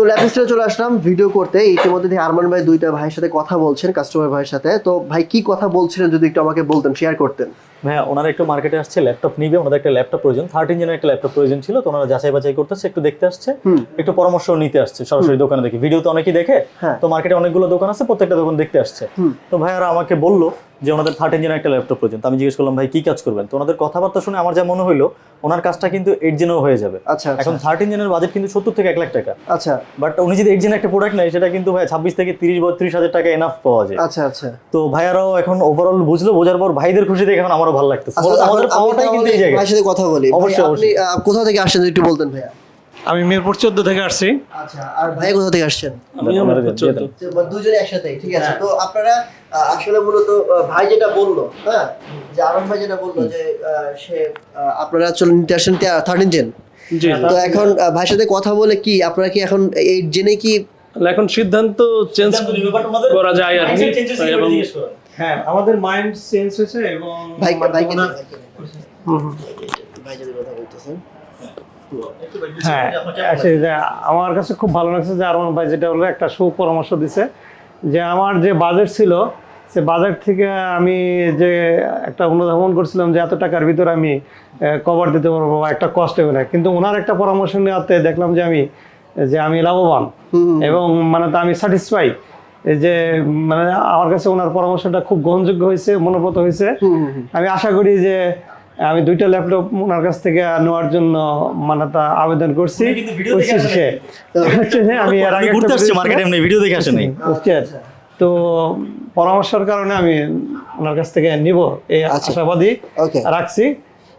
তো ল্যাপিস্টে চলে আসলাম ভিডিও করতে। ইতিমধ্যে আরমান ভাই দুইটা ভাইয়ের সাথে কথা বলছেন কাস্টমার ভাইয়ের সাথে। তো ভাই কি কথা বলছিলেন যদি একটু আমাকে বলতেন শেয়ার করতেন? হ্যাঁ ওনারা একটু মার্কেটে আসছে ল্যাপটপ নিবে ওনাদের একটা ল্যাপটপ প্রয়োজন। থার্টিন জনের একটা ল্যাপটপ প্রয়োজন ছিল তো ওনারা যাচাই বাছাই করতেছে একটু দেখতে আসছে। একটু পরামর্শ নিতে আসছে সরাসরি দোকানে দেখে। ভিডিও তো অনেকেই দেখে হ্যাঁ। তো মার্কেটে অনেকগুলো দোকান আছে প্রত্যেকটা দোকান দেখতে আসছে। তো ভাইয়ারা আমাকে বলল যে ওনাদের থার্টিন জনের একটা ল্যাপটপ প্রয়োজন। আমি জিজ্ঞেস করলাম ভাই কি কাজ করবেন? তো ওনাদের কথাবার্তা শুনে আমার যা মনে হলো ওনার কাজটা কিন্তু এইট জেনেও হয়ে যাবে। আচ্ছা আচ্ছা। এখন থার্টিন জেনের বাজেট কিন্তু সত্তর থেকে এক লাখ টাকা। আচ্ছা। বাট উনি যদি এইট জেনের একটা প্রোডাক্ট নেয় সেটা কিন্তু ভাই ছাব্বিশ থেকে তিরিশ বত্রিশ হাজার টাকা এনাফ পাওয়া যায়। আচ্ছা আচ্ছা। তো ভাইয়ারাও এখন ওভারঅল বুঝলো বোঝার পর ভাইদের খুশি দেখে এখন আমারও ভালো লাগতেছে। আচ্ছা, আমাদের পাওয়াটাই কিন্তু এই জায়গায়। সাথে কথা বলি। অবশ্যই, আপনি কোথা থেকে আসছেন যদি একটু বলতেন ভাইয়া? আমি মিরপুর চোদ্দ থেকে আসছি। আচ্ছা আর ভাই কোথা থেকে আসছেন? আমিও মিরপুর চোদ্দ। দুজনে একসাথে ঠিক আছে? তো আপনারা আসলে মূলত ভাই যেটা বলল হ্যাঁ? যে আরন ভাই যেটা বলল যে সে আপনারা চলে নিতে আসেন থার্টিন জেন তো এখন ভাইয়ের সাথে কথা বলে কি আপনারা কি এখন এই জেনে কি এখন সিদ্ধান্ত চেঞ্জ করা যায় আর কি। হ্যাঁ আমাদের মাইন্ড চেঞ্জ হয়েছে এবং ভাই ভাই কথা বলতেছেন। হ্যাঁ আমার কাছে খুব ভালো লাগছে যে আরমান ভাই যেটা হলো একটা সুপরামর্শ দিছে যে আমার যে বাজেট ছিল সে বাজেট থেকে আমি যে একটা অনুধাবন করছিলাম যে এত টাকার ভিতরে আমি কভার দিতে পারব বা একটা কষ্ট হবে না। কিন্তু ওনার একটা পরামর্শ নেওয়াতে দেখলাম যে আমি যে আমি লাভবান। এবং মানে তা আমি স্যাটিসফাই যে মানে আমার কাছে ওনার পরামর্শটা খুব গ্রহণযোগ্য হয়েছে মনোপ্রত হয়েছে। আমি আশা করি যে আমি দুইটা ল্যাপটপ ওনার কাছ থেকে নেওয়ার জন্য মানে তা আবেদন করছি। উনি কিন্তু ভিডিও দেখে ওই শেষে হচ্ছে যে আমি এর আগে ঘুরতে ভিডিও মার্কেটে এমনি ভিডিও দেখে আসে নাই। তো পরামর্শের কারণে আমি ওনার কাছ থেকে নিব এই আচ্ছা। আশাবাদী ওকে। রাখছি।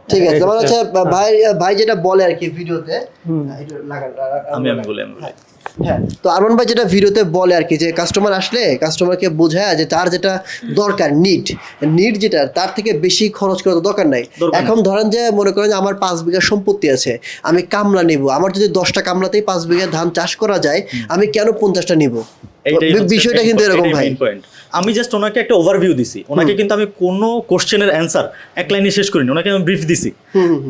ঠিক আছে। মানে হচ্ছে- হচ্ছে ভাই ভাই যেটা বলে আর কি ভিডিওতে হুম। আমি আমি বলি আমি বলি। হ্যাঁ তো আরমান ভাই যেটা ভিডিওতে বলে আর কি যে কাস্টমার আসলে কাস্টমারকে বোঝায় যে তার যেটা দরকার নিড নিড যেটা তার থেকে বেশি খরচ করার দরকার নাই। এখন ধরেন যে মনে করেন আমার পাঁচ বিঘা সম্পত্তি আছে আমি কামলা নিব আমার যদি দশটা কামলাতেই পাঁচ বিঘা ধান চাষ করা যায় আমি কেন পঞ্চাশটা নিব? বিষয়টা কিন্তু এরকম ভাই। আমি জাস্ট ওনাকে একটা ওভারভিউ দিছি। ওনাকে কিন্তু আমি কোনো কোশ্চেনের অ্যান্সার এক লাইনে শেষ করিনি। ওনাকে আমি ব্রিফ দিছি।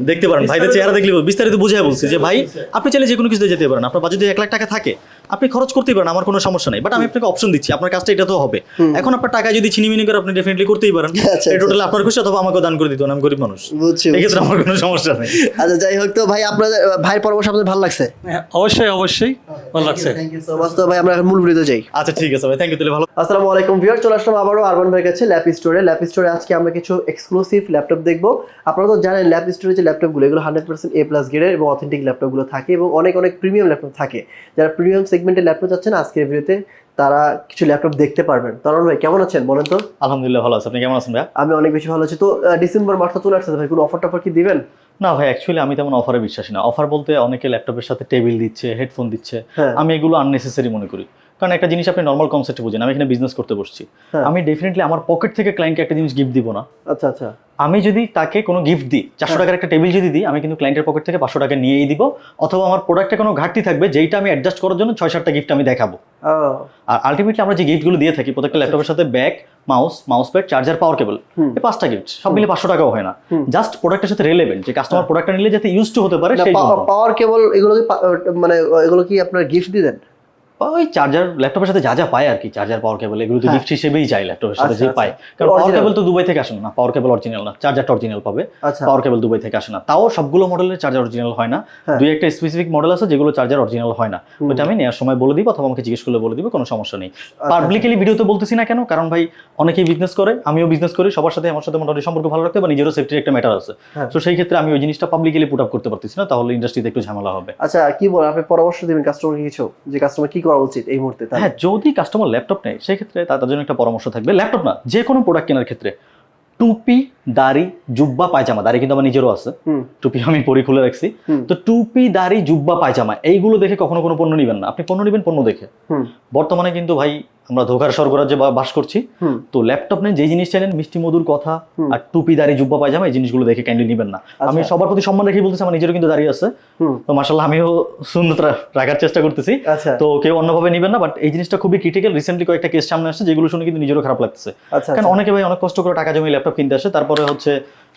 দেখতে পারেন। ভাইদের চেহারা দেখলে বিস্তারিত বুঝাই বলছি যে ভাই আপনি চাইলে যে কোনো কিছুতে যেতে পারেন। আপনার বাজেট যদি এক লাখ টাকা থাকে। আপনি খরচ করতেই পারেন আমার কোনো সমস্যা নেই। বাট আমি আপনাকে অপশন দিচ্ছি। আপনার কাজটা এটা তো হবে। এখন আপনার টাকা যদি ছিনিমিনি করে আপনি ডেফিনেটলি করতেই পারেন। আচ্ছা, টোটাল আপনার খুশি অথবা আমাকে দান করে দিত আমি গরিব মানুষ। বুঝছি এক্ষেত্রে আমার কোনো সমস্যা নেই। আচ্ছা যাই হোক তো ভাই আপনাদের ভাইয়ের পরামর্শ আপনাদের ভালো লাগছে? হ্যাঁ, অবশ্যই অবশ্যই। ভালো লাগছে। থ্যাংক ইউ সো মাচ তো ভাই আমরা মূল ভিডিওতে যাই। আচ্ছা ঠিক আছে ভাই। থ্যাংক ইউ তাহলে ভালো আসসালামু আলাইকুম ভিউয়ার চলে আসলাম আবারও আরবান ভাইয়ের কাছে ল্যাপ স্টোরে ল্যাপ স্টোরে আজকে আমরা কিছু এক্সক্লুসিভ ল্যাপটপ দেখব। আপনারা তো জানেন ল্যাপ স্টোরে যে ল্যাপটপগুলো এগুলো হান্ড্রেড পার্সেন্ট এ প্লাস গ্রেডের এবং অথেন্টিক ল্যাপটপগুলো থাকে এবং অনেক অনেক প্রিমিয়াম ল্যাপটপ থাকে। যারা প্রিমিয়াম সেগমেন্টের ল্যাপটপ চাচ্ছেন আজকের ভিডিওতে তারা কিছু ল্যাপটপ দেখতে পারবেন। তরুণ ভাই কেমন আছেন? বলেন তো। আলহামদুলিল্লাহ ভালো আছে। আপনি কেমন আছেন ভাই আমি অনেক বেশি ভালো আছি। তো ডিসেম্বর মাসটা চলে আসছে ভাই কোনো অফার টফার কি দিবেন? না ভাই অ্যাকচুয়ালি আমি তেমন অফারে বিশ্বাসী না। অফার বলতে অনেকে ল্যাপটপের সাথে টেবিল দিচ্ছে হেডফোন দিচ্ছে। হ্যাঁ। আমি এগুলো আননেসেসারি মনে করি। কারণ একটা জিনিস আপনি নর্মাল কনসেপ্টে বুঝেন আমি এখানে বিজনেস করতে বসছি। হ্যাঁ। আমি ডেফিনেটলি আমার পকেট থেকে ক্লায়েন্টকে একটা জিনিস গিফট দিব না। আচ্ছা আচ্ছা। আমি যদি তাকে কোনো গিফট দিই চারশো টাকার একটা টেবিল যদি দিই আমি কিন্তু ক্লায়েন্টের পকেট থেকে পাঁচশো টাকা নিয়েই দিব অথবা আমার প্রোডাক্টে কোনো ঘাটতি থাকবে যেইটা আমি অ্যাডজাস্ট করার জন্য ছয় সাতটা গিফট আমি দেখাবো। আর আলটিমেটলি আমরা যে গিফটগুলো দিয়ে থাকি প্রত্যেকটা ল্যাপটপের সাথে back mouse mouse pad charger power cable এই পাঁচটা গিফট সব মিলে পাঁচশো টাকাও হয় না। জাস্ট প্রোডাক্টের সাথে রেলেভেন্ট যে কাস্টমার প্রোডাক্টটা নিলে যাতে ইউজ টু হতে পারে পাওয়ার কেবল এগুলো কি মানে এগুলো কি আপনার গিফট দিবেন ওই চার্জার ল্যাপটপের সাথে যা যা পায় আর কি চার্জার পাওয়ার কেবল এগুলো তো হ্যাঁ। গিফট হিসেবেই চাই ল্যাপটপের সাথে আচ্ছা, যে আচ্ছা। পায় কারণ পাওয়ার কেবল তো দুবাই থেকে আসে না পাওয়ার কেবল অরিজিনাল না চার্জারটা অরিজিনাল পাবে আচ্ছা পাওয়ার কেবল দুবাই থেকে আসে না তাও সবগুলো মডেলের চার্জার অরিজিনাল হয় না হ্যাঁ। দুই একটা স্পেসিফিক মডেল আছে যেগুলো চার্জার অরিজিনাল হয় না। ওইটা আমি নেওয়ার সময় বলে দিব অথবা আমাকে জিজ্ঞেস করলে বলে দিব কোনো সমস্যা নেই আচ্ছা। পাবলিকলি ভিডিওতে বলতেছি না কেন কারণ ভাই অনেকেই বিজনেস করে আমিও বিজনেস করি সবার সাথে আমার সাথে মোটামুটি সম্পর্ক ভালো রাখতে বা নিজেরও সেফটির একটা ম্যাটার আছে হ্যাঁ। তো সেই ক্ষেত্রে আমি ওই জিনিসটা পাবলিকলি পুট আপ করতে পারতেছি না তাহলে ইন্ডাস্ট্রিতে একটু ঝামেলা হবে আচ্ছা কি বলেন আপনি পরামর্শ দিবেন কাস্টমারকে কিছু যে কাস্টমার কি করা উচিত এই মুহূর্তে হ্যাঁ যদি কাস্টমার ল্যাপটপ নেয়, সেক্ষেত্রে তাদের জন্য একটা পরামর্শ থাকবে। ল্যাপটপ না, যে কোনো প্রোডাক্ট কেনার ক্ষেত্রে। টুপি দাড়ি জুব্বা পায়জামা দাড়ি কিন্তু আমার নিজেরও আছে। টুপি আমি পরি খুলে রাখছি। তো টুপি দাড়ি জুব্বা পায়জামা এইগুলো দেখে কখনো কোনো পণ্য নিবেন না। আপনি পণ্য নিবেন পণ্য দেখে। বর্তমানে কিন্তু ভাই আমরা ধোকার স্বর্গরাজ্যে বা- বাস করছি। তো ল্যাপটপ নেন যেই জিনিস চাইলেন মিষ্টি মধুর কথা আর টুপি দাড়ি জুব্বা পায়জামা এই জিনিসগুলো দেখে ক্যান্ডেল নেবেন না। আমি আচ্ছা। সবার প্রতি সম্মান রেখেই বলতেছি আমার নিজেরও কিন্তু দাঁড়িয়ে আছে। তো মাসাল্লাহ আমিও সুন্দর রাখার চেষ্টা করতেছি। আচ্ছা। তো কেউ অন্যভাবে নিবেন না বাট এই জিনিসটা খুবই ক্রিটিক্যাল রিসেন্টলি কয়েকটা কেস সামনে আসছে যেগুলো শুনে কিন্তু নিজেরও খারাপ লাগছে আচ্ছা কারণ অনেকে ভাই অনেক কষ্ট করে টাকা জমি ল্যাপটপ কিনতে আসে তারপরে হচ্ছে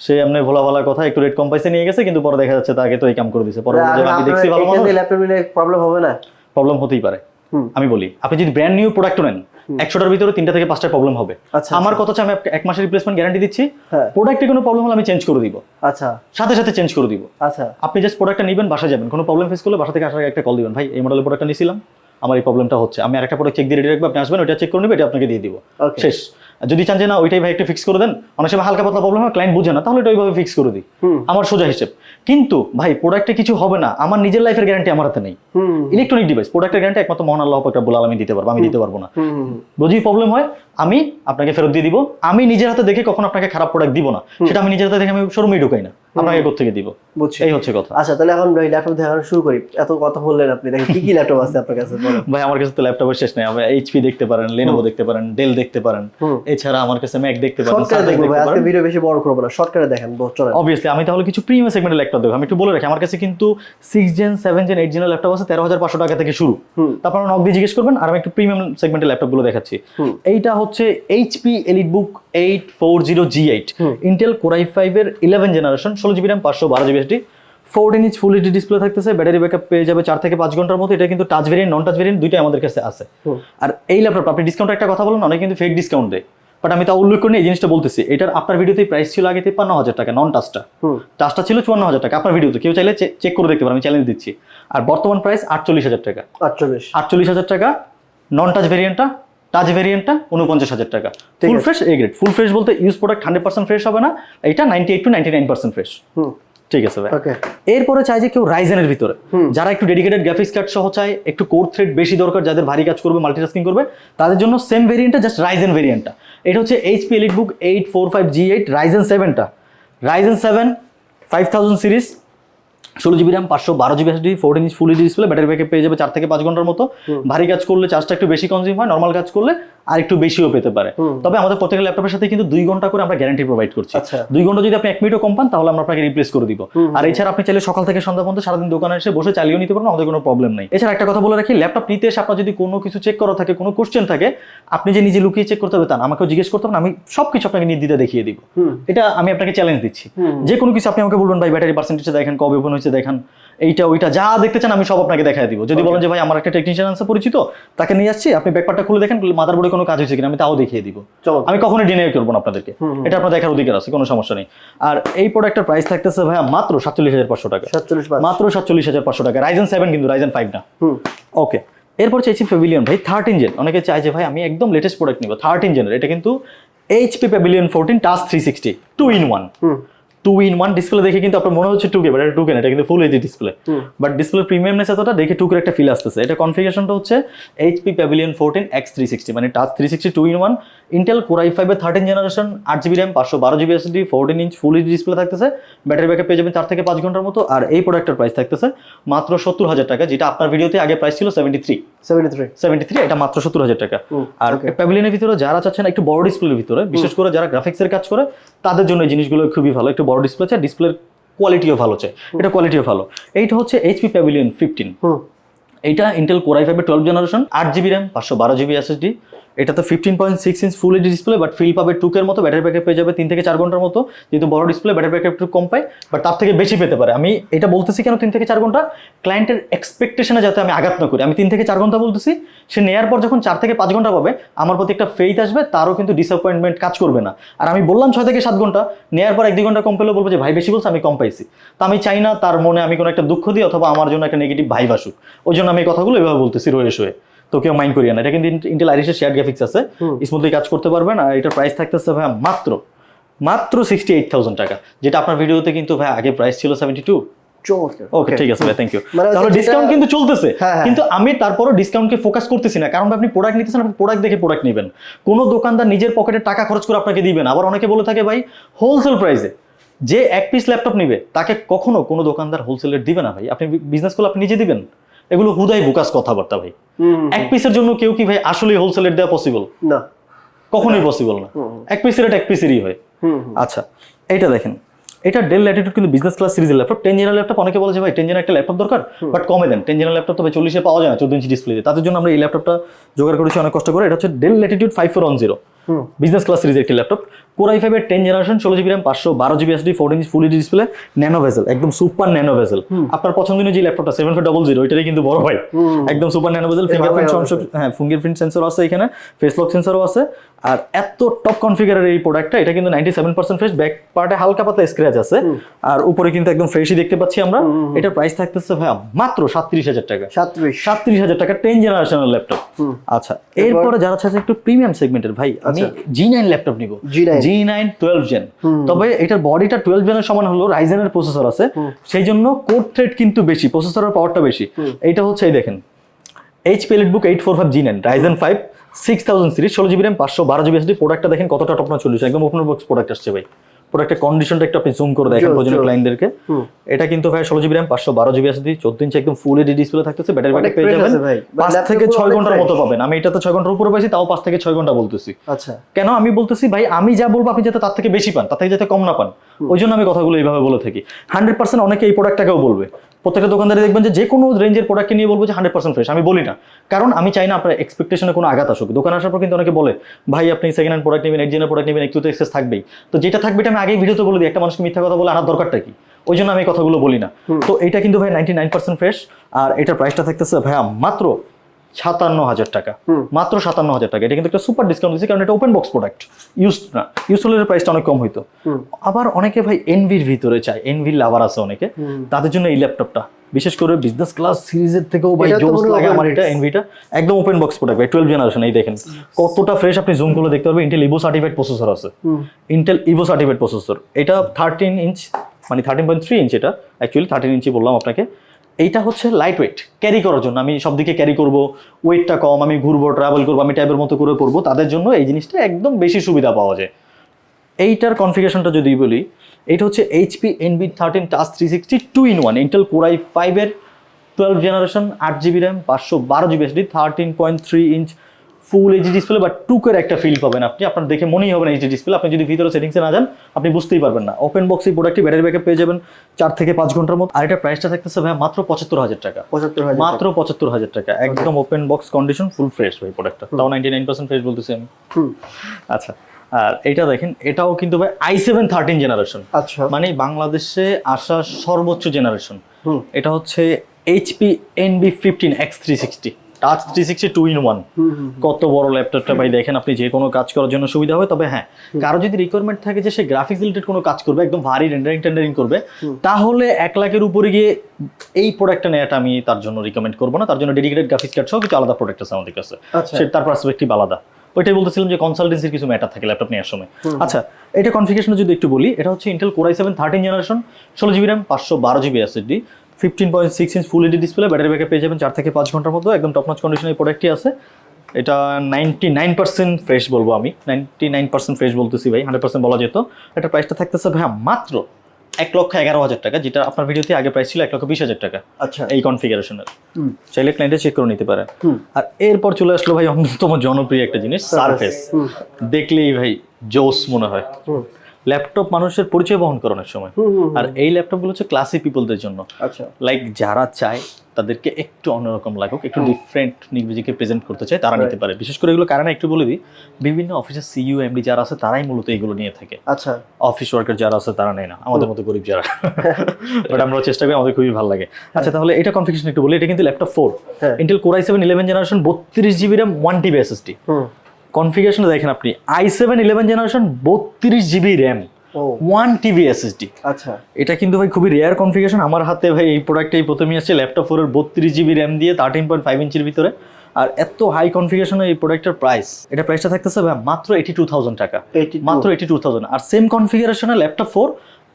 সে এমনি ভোলা ভালা কথা একটু রেট কম পাইসে নিয়ে গেছে কিন্তু পরে দেখা যাচ্ছে তাকে তো এই কাম করে দিছে। পরে আমি দেখছি ভালো মানুষ। ল্যাপটপ নিলে প্রবলেম হবে না। প্রবলেম হতেই পারে। আমি বলি আপনি যদি ব্র্যান্ড নিউ প্রোডাক্ট নেন একশোটার ভিতরে তিনটা থেকে পাঁচটা প্রবলেম হবে। আচ্ছা, আমার আচ্ছা। কথা হচ্ছে আমি এক মাসের রিপ্লেসমেন্ট গ্যারান্টি দিচ্ছি। হ্যাঁ। প্রোডাক্টে কোনো প্রবলেম হলে আমি চেঞ্জ করে দিব। আচ্ছা। সাথে সাথে চেঞ্জ করে দিব। আচ্ছা। আপনি জাস্ট প্রোডাক্টটা নেবেন বাসা যাবেন। কোনো প্রবলেম ফেস করলে বাসা থেকে আসার আগে একটা কল দিবেন ভাই এই মডেলের প্রোডাক্টটা নিয়েছিলাম আমার এই প্রবলেমটা হচ্ছে। আমি আরেকটা প্রোডাক্ট চেক দিয়ে রেডি রাখব আপনি আসবেন ওইটা চেক করে নেবে এটা আপনাকে দিয়ে দিব. শেষ। যদি চান যে না ওইটাই ভাই একটু ফিক্স করে দেন। অনেক সময় হালকা পাতলা প্রবলেম হয় ক্লায়েন্ট বুঝে না তাহলে এটা ওইভাবে ফিক্স করে দিই। আমার সোজা হিসেব। কিন্তু ভাই প্রোডাক্টে কিছু হবে না। আমার নিজের লাইফের গ্যারান্টি আমার হাতে নেই। ইলেকট্রনিক ডিভাইস প্রোডাক্টের গ্যারান্টি একমাত্র মহান আল্লাহ পাক রব্বুল আলামিন দিতে পারব আমি দিতে পারব না। যদি প্রবলেম হয়? আমি আপনাকে ফেরত দিয়ে দিব। আমি নিজের হাতে দেখে কখন আপনাকে খারাপ প্রোডাক্ট দিব না। সেটা আমি নিজের হাতে দেখে আমি শোরুমেই ঢুকাই না। আপনাকে কোথেকে দিব? বুঝছি। এই হচ্ছে কথা। আচ্ছা তাহলে এখন ল্যাপটপ দেখানো শুরু করি। এত কথা বললেন আপনি দেখেন কি কি ল্যাপটপ আছে আপনার কাছে? ভাই আমার কাছে তো ল্যাপটপের শেষ নেই। আমরা এইচপি দেখতে পারেন লেনোভো দেখতে পারেন ডেল দেখতে পারেন। এছাড়া আমার কাছে ম্যাক দেখতে পারেন শর্টকাটে দেখব ভাই আজকে ভিডিও বেশি বড় করব না। শর্টকাটে দেখেন চলেন। অবভিয়াসলি আমি তাহলে কিছু প্রিমিয়াম সেগমেন্টের ল্যাপটপ দেবো আমি একটু বলে রাখি আমার কাছে কিন্তু six gen seven gen eight জেনের laptop আছে তেরো হাজার পাঁচশো টাকা থেকে শুরু। তারপর নক দিয়ে জিজ্ঞেস করবেন আর আমি একটু প্রিমিয়াম সেগমেন্টের ল্যাপটপগুলো দেখাচ্ছি। এইটা হচ্ছে HP EliteBook eight four zero G eight Intel core i ফাইভের ইলেভেন জেনারেশন ষোলো জিবি র্যাম পাঁচশো বারো GB SD fourteen inch full HD display থাকতেছে ব্যাটারি ব্যাকআপ পেয়ে যাবে চার থেকে পাঁচ ঘণ্টার মতো এটা কিন্তু touch variant non touch variant দুইটাই আমাদের কাছে আছে। আর এই ল্যাপটপ আপনি ডিসকাউন্ট একটা কথা বলেন অনেক কিন্তু ফেক ডিসকাউন্ট দেয়। বাট আমি তা উল্লেখ করি এই জিনিসটা বলতেছি। এটার আপনার ভিডিওতে প্রাইস ছিল আগে তিপ্পান্ন হাজার টাকা নন টাচটা টাচটা ছিল চুয়ান্ন হাজার টাকা। আপনার ভিডিওতে কেউ চাইলে চেক করে দেখতে পারেন আমি চ্যালেঞ্জ দিচ্ছি। আর বর্তমান প্রাইস আটচল্লিশ হাজার টাকা। আটচল্লিশ। আটচল্লিশ হাজার টাকা নন টাচ ভেরিয়েন্টটা টাচ ভেরিয়েন্টটা উনপঞ্চাশ হাজার টাকা। Full fresh A grade full fresh বলতে use product hundred percent fresh হবে না এটা ninety eight to ninety nine percent fresh ঠিক আছে ভাই। ওকে এরপরে চাই যে কেউ রাইজেনের ভিতরে। যারা একটু ডেডিকেটেড গ্রাফিক্স কার্ড সহ চায় একটু কোর থ্রেড বেশি দরকার যাদের ভারী কাজ করবে মাল্টিটাস্কিং করবে তাদের জন্য সেম ভেরিয়েন্টটা জাস্ট রাইজেন ভেরিয়েন্টটা এটা হচ্ছে HP EliteBook eight four five G eight Ryzen সেভেনটা Ryzen seven five thousand series ষোলো জিবি র্যাম পাঁচশো বারো GB SD fourteen inch full display battery backup পেয়ে যাবে চার থেকে পাঁচ ঘণ্টার মতো। ভারী কাজ করলে চার্জটা একটু বেশি কনজিউম হয় নর্মাল কাজ করলে আর একটু বেশিও পেতে পারে। তবে আমাদের প্রত্যেকের ল্যাপটপের সাথে কিন্তু দুই ঘণ্টা করে আমরা গ্যারান্টি প্রোভাইড করছি। আচ্ছা। দুই ঘণ্টা যদি আপনি এক মিনিটও কম পান তাহলে আমরা আপনাকে রিপ্লেস করে দিব। আর এছাড়া আপনি চাইলে সকাল থেকে সন্ধ্যা পর্যন্ত সারাদিন দোকানে এসে বসে চালিয়েও নিতে পারেন আমাদের কোনো প্রবলেম নেই। এছাড়া একটা কথা বলে রাখি ল্যাপটপ নিতে এসে আপনার যদি কোনো কিছু চেক করা থাকে কোনো কোশ্চেন থাকে আপনি যে নিজে লুকিয়ে চেক করতে হবে তা আমাকেও জিজ্ঞেস করতে হবে আমি সব কিছু আপনাকে নির্দিতে দেখিয়ে দিব। এটা আমি আপনাকে চ্যালেঞ্জ দিচ্ছি। যে কোনো কিছু আপনি আমাকে বলবেন ভাই ব্যাটারি পার্সেন্টেজ দেখেন কবে ওপেন হয়েছে দেখেন এইটা ওইটা যা দেখতে চান আমি সব আপনাকে দেখাই দিব। যদি বলেন যে ভাই আমার একটা টেকনিশিয়ান আছে পরিচিত তাকে নিয়ে আসছি আপনি ব্যাপারটা খুলে দেখেন মাদার বোর্ডে কোনো কাজ হয়েছে কিনা আমি তাও দেখিয়ে দিব। আমি কখনোই ডিনাই করব না আপনাদেরকে। এটা আপনার দেখার অধিকার আছে কোনো সমস্যা নেই। আর এই প্রোডাক্টের প্রাইস থাকতেছে ভাইয়া মাত্র সাতচল্লিশ হাজার পাঁচশো টাকা। মাত্র সাতচল্লিশ হাজার পাঁচশো টাকা। রাইজেন সেভেন কিন্তু রাইজেন ফাইভ না। ওকে এরপর চাইছি প্যাভিলিয়ন ভাই থার্টিন জেন অনেকে চাই যে ভাই আমি একদম লেটেস্ট প্রোডাক্ট নিব। থার্টিন জেনের এটা কিন্তু HP Pavilion fourteen touch three sixty two in one two in one display দেখে কিন্তু আপনার মনে হচ্ছে টুকে বাট এটা টু না এটা কিন্তু full HD display but display premiumness এতটা দেখে টুকের একটা ফিল আসতেছে। এটা কনফিগারেশনটা হচ্ছে HP Pavilion fourteen X three sixty মানে touch three sixty two in one Intel core i ফাইভের থার্টিন জেনারেশন আট জিবি র্যাম পাঁচশো বারো GB SD fourteen inch full HD display থাকতেছে। ব্যাটারি ব্যাকআপ পেয়ে যাবেন চার থেকে পাঁচ ঘণ্টার মতো। আর এই প্রোডাক্টের প্রাইস থাকতেছে মাত্র সত্তর হাজার টাকা যেটা আপনার ভিডিওতে আগে প্রাইস ছিল seventy three seventy three seventy three এটা মাত্র সত্তর হাজার টাকা। আর প্যাভিলিয়নের ভিতরে যারা চাচ্ছেন একটু বড় ডিসপ্লের ভিতরে বিশেষ করে যারা গ্রাফিক্সের কাজ করে তাদের জন্য এই জিনিসগুলো খুবই ভালো। একটু বড় ডিসপ্লে চাই ডিসপ্লের কোয়ালিটিও ভালো চাই। এটা কোয়ালিটিও ভালো। এইটা হচ্ছে এইচপি প্যাভিলিয়ন ফিফটিন এইটা ইন্টেল কোরাই ফাইভের টুয়েলভ জেনারেশন আট জিবি র্যাম পাঁচশো বারো জিবি এসএসডি এটা তো fifteen point six inch full HD display but feel পাবে টুকের মতো ব্যাটারি ব্যাকআপ পেয়ে যাবে তিন থেকে চার ঘণ্টার মতো, যেহেতু বড় ডিসপ্লে ব্যাটারি ব্যাকআপ একটু কম পায় বাট তার থেকে বেশি পেতে পারে। আমি এটা বলতেছি কেন তিন থেকে চার ঘণ্টা? ক্লায়েন্টের এক্সপেকটেশনে যাতে আমি আঘাত না করি। আমি তিন থেকে চার ঘণ্টা বলতেছি, সে নেয়ার পর যখন চার থেকে পাঁচ ঘণ্টা পাবে, আমার প্রতি একটা ফেইথ আসবে, তারও কিন্তু ডিসঅ্যাপয়েন্টমেন্ট কাজ করবে না। আর আমি বললাম ছয় থেকে সাত ঘণ্টা, নেয়ার পর এক দুই ঘণ্টা কম পেলেও বলব যে, ভাই, বেশি বলছে, আমি কম পাইছি। তো আমি চাই না তার মনে আমি কোনো একটা দুঃখ দিই, অথবা আমার জন্য একটা নেগেটিভ ভাইব আসুক। ওই জন্য আমি কথাগুলো এভাবে বলতেছি রয়ে শুয়ে তো কেউ মাইন্ড করিয়া না। এটা কিন্তু ইন্টেল আইরিসের শেয়ার গ্রাফিক্স আছে। স্মুথলি কাজ করতে পারবেন। আর এটার প্রাইস থাকতেছে ভাই মাত্র মাত্র সিক্সটি এইট থাউজেন্ড টাকা। যেটা আপনার ভিডিওতে কিন্তু ভাই আগে প্রাইস ছিল সেভেন্টি টু ওকে ঠিক আছে ভাই থ্যাংক ইউ তাহলে ডিসকাউন্ট কিন্তু চলতেছে। কিন্তু আমি তারপরও ডিসকাউন্টকে ফোকাস করতেছি না। কারণ আপনি প্রোডাক্ট নিতেছেন আপনি প্রোডাক্ট দেখে প্রোডাক্ট নেবেন। কোনো দোকানদার নিজের পকেটে টাকা খরচ করে আপনাকে দিবেন আবার অনেকে বলে থাকে ভাই হোলসেল প্রাইসে যে এক পিস ল্যাপটপ নিবে তাকে কখনো কোনো দোকানদার হোলসেলের দিবে না ভাই। আপনি বিজনেস করলে আপনি নিজে দিবেন। এগুলো হুদাই বুকাস কথাবার্তা ভাই। এক পিসের জন্য কেউ কি ভাই আসলেই হোলসেলের দেওয়া পসিবল না। কখনোই পসিবল না। এক পিসের রেট এক পিসেরই হয়। আচ্ছা এটা দেখেন। এটা ডেল ল্যাটিটিউড কিন্তু বিজনেস ক্লাস সিরিজের ল্যাপটপ টেন জেনার ল্যাপটপ অনেকে বলে যে ভাই টেন জেনার একটা ল্যাপটপ দরকার? বাট কমে দেন। টেন জেনার ল্যাপটপ তো ভাই চল্লিশে পাওয়া যায় না চোদ্দ ইঞ্চি ডিসপ্লে তাদের জন্য আমরা এই ল্যাপটপটা জোগাড় করেছি অনেক কষ্ট করে। এটা হচ্ছে Dell Latitude five four one zero business class সিরিজের একটি ল্যাপটপ কোরাই ফাইভের টেন জেনারেশন ষোলো জিবি র্যাম পাঁচশো বারো GB SD fourteen inch full display nano bezel একদম সুপার ন্যানো ভেসেল আপনার পছন্দনীয় যে ল্যাপটপটা সেভেন ফোর ডবল জিরো এটাই কিন্তু বড় ভাই। একদম সুপার ন্যানো ভেসেল ফিঙ্গারপ্রিন্ট সংসব হ্যাঁ ফিঙ্গারপ্রিন্ট সেন্সর আছে এখানে ফেস লক সেন্সরও আছে। আর এত টপ কনফিগারের এই প্রোডাক্টটা এটা কিন্তু ninety seven percent fresh back পার্টে হালকা পাতলা স্ক্র্যাচ আছে। আর উপরে কিন্তু একদম ফ্রেশই দেখতে পাচ্ছি আমরা। এটার প্রাইস থাকতেছে ভাই মাত্র সাতত্রিশ হাজার টাকা। সাতত্রিশ সাতত্রিশ হাজার টাকা টেন জেনারেশনের ল্যাপটপ আচ্ছা এরপরে? যারা চাচ্ছে একটু প্রিমিয়াম সেগমেন্টের ভাই আমি জি নাইন ল্যাপটপ নিব। G9 জি নাইন টুয়েলভ জেন তবে এটার বডিটা টুয়েলভ জেনের সমান হলো রাইজেনের প্রসেসর আছে। সেই জন্য কোড থ্রেড কিন্তু বেশি প্রসেসরের পাওয়ারটা বেশি। এটা হচ্ছে এই দেখেন। H P EliteBook eight four five G nine Ryzen five six thousand series ষোলো জিবি র্যাম পাঁচশো বারো জিবি এসডি প্রোডাক্টটা দেখেন কতটা টপনা চলছে। চল্লিশ একদম ওপেন বক্স প্রোডাক্ট আসছে ভাই। প্রোডাক্টের কন্ডিশনটা একটু আপনি জুম করে দেখেন প্রয়োজনীয় ক্লায়েন্টদেরকে এটা কিন্তু ভাই ষোলো জিবি র্যাম পাঁচশো বারো জিবি এসডি চোদ্দ ইঞ্চি একদম ফুল এডি ডিসপ্লে থাকতেছে ব্যাটারি ব্যাকআপ পেয়ে যাবেন। পাঁচ থেকে ছয় ঘণ্টার মতো পাবেন। আমি এটা তো ছয় ঘণ্টার উপরে পাইছি তাও পাঁচ থেকে ছয় ঘণ্টা বলতেছি। আচ্ছা। কেন আমি বলতেছি ভাই আমি যা বলব আপনি যাতে তার থেকে বেশি পান তার থেকে যাতে কম না পান। ওই জন্য আমি কথাগুলো এইভাবে বলে থাকি। হান্ড্রেড পার্সেন্ট অনেকে এই প্রোডাক্টটাকেও বলবে। প্রত্যেকটা দোকানদারে দেখবেন যে যে কোনো রেঞ্জের প্রোডাক্টকে নিয়ে বলব যে হান্ড্রেড পার্সেন্ট ফ্রেশ আমি বলি না। কারণ আমি চাই না আপনার এক্সপেকটেশনে কোনো আঘাত আসুক। দোকান আসার পর কিন্তু অনেকে বলে ভাই আপনি সেকেন্ড হ্যান্ড প্রোডাক্ট নেবেন একজনের জেনের প্রোডাক্ট নেবেন একটু তো এক্সেস থাকবেই। তো যেটা থাকবে এটা আমি আগেই ভিডিওতে বলে দিই একটা মানুষকে মিথ্যা কথা বলে আনার দরকারটা কি? ওই জন্য আমি কথাগুলো বলি না। তো এটা কিন্তু ভাই নাইনটি নাইন পার্সেন্ট ফ্রেশ আর এটার প্রাইসটা থাকতেছে ভাইয়া মাত্র সাতান্ন হাজার টাকা। মাত্র সাতান্ন হাজার টাকা। এটা কিন্তু একটা সুপার ডিসকাউন্ট দিচ্ছে কারণ এটা ওপেন বক্স প্রোডাক্ট ইউজ না। ইউজ হলে প্রাইসটা অনেক কম হইতো। আবার অনেকে ভাই এনভির ভিতরে চায়। এনভির লাভার আছে অনেকে। তাদের জন্য এই ল্যাপটপটা বিশেষ করে বিজনেস ক্লাস সিরিজের থেকেও ভাই জোস লাগে আমার এটা এনভিটা একদম ওপেন বক্স প্রোডাক্ট ভাই টুয়েলভ জেনারেশন এই দেখেন। কতটা ফ্রেশ আপনি জুম করে দেখতে পারবেন। ইন্টেল ইভো সার্টিফাইড প্রসেসর আছে। ইন্টেল ইভো সার্টিফাইড প্রসেসর এটা থার্টিন ইঞ্চ মানে থার্টিন পয়েন্ট থ্রি ইঞ্চ এটা। অ্যাকচুয়ালি থার্টিন ইঞ্চি বললাম আপনাকে। এইটা হচ্ছে লাইট ওয়েট ক্যারি করার জন্য আমি সব দিকে ক্যারি করব ওয়েটটা কম, আমি ঘুরবো ট্রাভেল করব, আমি ট্যাবের মতো করে পড়ব তাদের জন্য এই জিনিসটা একদম বেশি সুবিধা পাওয়া যায়। এইটার কনফিগারেশনটা যদি বলি, এইটা হচ্ছে HP Envy thirteen touch three sixty two in one Intel core i ফাইভের টুয়েলভ জেনারেশন আট জিবি র্যাম পাঁচশো বারো GB SD thirteen point three inch full HD display বা টুকের একটা ফিল পাবেন আপনি। আপনার দেখে মনেই হবে না এইচডি ডিসপ্লে আপনি যদি ভিতরে সেটিংসে না যান আপনি বুঝতেই পারবেন না। ওপেন বক্স এই প্রোডাক্টটি ব্যাটারি ব্যাকআপ পেয়ে যাবেন চার থেকে পাঁচ ঘণ্টার মতো আর এটা প্রাইসটা থাকতেছে ভাই মাত্র পঁচাত্তর হাজার টাকা। পঁচাত্তর মাত্র পঁচাত্তর হাজার টাকা। একদম open box condition full fresh ভাই প্রোডাক্টটা তাও নাইনটি নাইন পার্সেন্ট ফ্রেশ বলতেছি আমি। আচ্ছা। আর এটা দেখেন এটাও কিন্তু ভাই আই সেভেন থার্টিন জেনারেশন আচ্ছা। মানে বাংলাদেশে আসা সর্বোচ্চ জেনারেশন এটা হচ্ছে HP Envy fifteen X three sixty touch three sixty two in one কত বড় ল্যাপটপটা ভাই দেখেন আপনি যে কোনো কাজ করার জন্য সুবিধা হবে তবে হ্যাঁ কারও যদি রিকোয়ারমেন্ট থাকে যে সে গ্রাফিক্স রিলেটেড কোনো কাজ করবে একদম ভারী রেন্ডারিং টেন্ডারিং করবে তাহলে এক লাখের উপরে গিয়ে এই প্রোডাক্টটা নেওয়াটা আমি তার জন্য রিকমেন্ড করব না তার জন্য ডেডিকেটেড গ্রাফিক্স কার্ড সহ কিছু আলাদা প্রোডাক্ট আছে আমাদের কাছে আচ্ছা। সে তার পার্সপেক্টিভ আলাদা। ওইটাই বলতেছিলাম যে কনসালটেন্সির কিছু ম্যাটার থাকে ল্যাপটপ নেওয়ার সময়। আচ্ছা এটা কনফিগেশন যদি একটু বলি এটা হচ্ছে Intel core i seven thirteen generation ষোলো জিবি র্যাম পাঁচশো বারো GB SSD fifteen point six inch full HD display battery backup পেয়ে যাবেন চার থেকে পাঁচ ঘণ্টার মধ্যে। একদম টপ নচ কন্ডিশনে এই প্রোডাক্টটি আছে। এটা নাইনটি নাইন পার্সেন্ট ফ্রেশ বলব আমি। নাইনটি নাইন পার্সেন্ট ফ্রেশ বলতেছি ভাই হান্ড্রেড পার্সেন্ট বলা যেত। এটা প্রাইসটা থাকতেছে ভাইয়া মাত্র এক লক্ষ এগারো হাজার টাকা যেটা আপনার ভিডিওতে আগে প্রাইস ছিল এক লক্ষ বিশ হাজার টাকা। আচ্ছা। এই কনফিগারেশনের চাইলে ক্লায়েন্টে চেক করে নিতে হুম। আর এরপর চলে আসলো ভাই অন্যতম জনপ্রিয় একটা জিনিস সারফেস দেখলেই ভাই জোস মনে হয়। ল্যাপটপ মানুষের পরিচয় বহন করানোর সময়। আর এই ল্যাপটপগুলো হচ্ছে ক্লাসি পিপলদের জন্য। আচ্ছা। লাইক যারা চায় তাদেরকে একটু অন্যরকম লাগুক একটু ডিফারেন্ট নিজেকে প্রেজেন্ট করতে চায় তারা নিতে পারে। বিশেষ করে এগুলো কারণে একটু বলে দিই বিভিন্ন অফিসের সিইও এমডি যারা আছে তারাই মূলত এগুলো নিয়ে থাকে। আচ্ছা। অফিস ওয়ার্কার যারা আছে তারা নেয় না। আমাদের মতো গরিব যারা। বাট আমরা চেষ্টা করি আমাদের খুবই ভালো লাগে। আচ্ছা তাহলে এটা কনফিগেশন একটু বলি এটা কিন্তু ল্যাপটপ ফোর হ্যাঁ। Intel core i seven eleven generation বত্রিশ GB RAM one TB SSD হুম কনফিগারেশন দেখেন আপনি আই সেভেন ইলেভেন জেনারেশন বত্রিশ GB RAM one TB SSD আচ্ছা। এটা কিন্তু ভাই খুবই রেয়ার কনফিগারেশন আমার হাতে ভাই এই প্রোডাক্টটাই প্রথমে আসছে ল্যাপটপ ফোরের বত্রিশ জিবি র্যাম দিয়ে থার্টিন পয়েন্ট ফাইভ ইঞ্চির ভিতরে। আর এত হাই কনফিগারেশনের এই প্রোডাক্টের প্রাইস এটা প্রাইসটা থাকতেছে ভাই মাত্র এইটি টু থাউজেন্ড টাকা মাত্র এইটি টু থাউজেন্ড আর সেম কনফিগারেশনের ল্যাপটপ ফোর